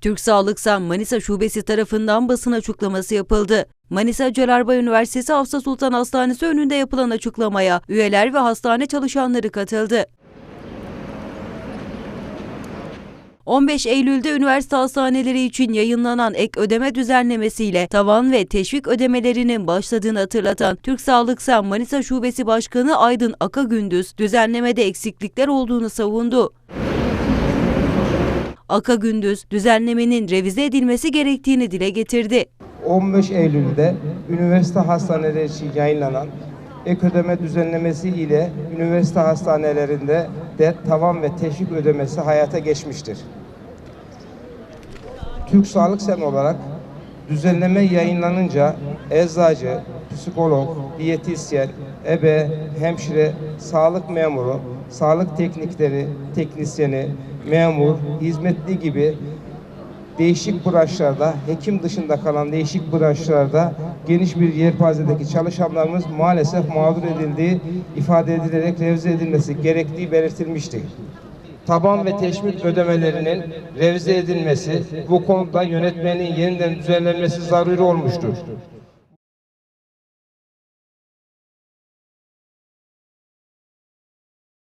Türk Sağlıksan Manisa Şubesi tarafından basın açıklaması yapıldı. Manisa Celarbay Üniversitesi Hafsa Sultan Hastanesi önünde yapılan açıklamaya üyeler ve hastane çalışanları katıldı. 15 Eylül'de üniversite hastaneleri için yayınlanan ek ödeme düzenlemesiyle tavan ve teşvik ödemelerinin başladığını hatırlatan Türk Sağlık Sen Manisa Şubesi Başkanı Aydın Aka Gündüz düzenlemede eksiklikler olduğunu savundu. Aka Gündüz düzenlemenin revize edilmesi gerektiğini dile getirdi. 15 Eylül'de üniversite hastaneleri için yayınlanan ek ödeme düzenlemesi ile üniversite hastanelerinde de tavan ve teşvik ödemesi hayata geçmiştir. Türk Sağlık Sen olarak düzenleme yayınlanınca eczacı, psikolog, diyetisyen, ebe, hemşire, sağlık memuru, sağlık teknikleri, teknisyeni, memur, hizmetli gibi değişik branşlarda, hekim dışında kalan değişik branşlarda geniş bir yelpazedeki çalışanlarımız maalesef mağdur edildiği ifade edilerek revize edilmesi gerektiği belirtilmişti. Taban ve teşvik ödemelerinin revize edilmesi bu konuda yönetmenin yeniden düzenlenmesi zaruri olmuştur.